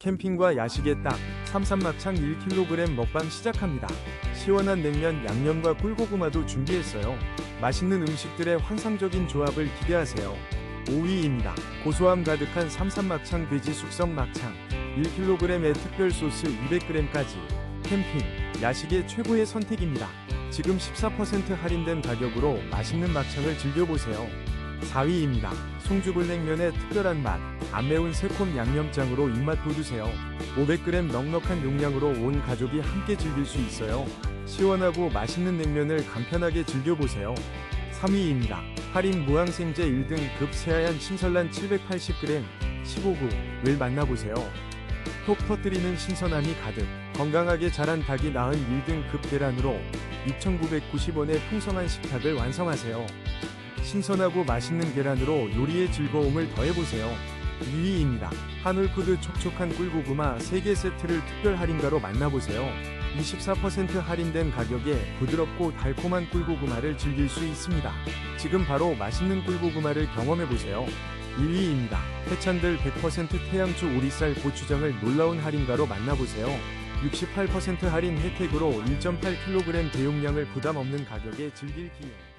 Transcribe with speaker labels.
Speaker 1: 캠핑과 야식에 딱 삼삼막창 1kg 먹방 시작합니다. 시원한 냉면, 양념과 꿀고구마도 준비했어요. 맛있는 음식들의 환상적인 조합을 기대하세요. 5위입니다. 고소함 가득한 삼삼막창 돼지 숙성 막창 1kg의 특별 소스 200g까지 캠핑, 야식의 최고의 선택입니다. 지금 14% 할인된 가격으로 맛있는 막창을 즐겨보세요. 4위입니다. 송주불냉면의 특별한 맛, 안 매운 새콤 양념장으로 입맛 돋우세요. 500g 넉넉한 용량으로 온 가족이 함께 즐길 수 있어요. 시원하고 맛있는 냉면을 간편하게 즐겨보세요. 3위입니다. 할인 무항생제 1등 급 새하얀 신선란 780g 15구를 만나보세요. 톡 터뜨리는 신선함이 가득 건강하게 자란 닭이 낳은 1등 급 계란으로 6,990원의 풍성한 식탁을 완성하세요. 신선하고 맛있는 계란으로 요리의 즐거움을 더해보세요. 2위입니다. 한울푸드 촉촉한 꿀고구마 3개 세트를 특별 할인가로 만나보세요. 24% 할인된 가격에 부드럽고 달콤한 꿀고구마를 즐길 수 있습니다. 지금 바로 맛있는 꿀고구마를 경험해보세요. 1위입니다. 해찬들 100% 태양초 오리쌀 고추장을 놀라운 할인가로 만나보세요. 68% 할인 혜택으로 1.8kg 대용량을 부담 없는 가격에 즐길 기회.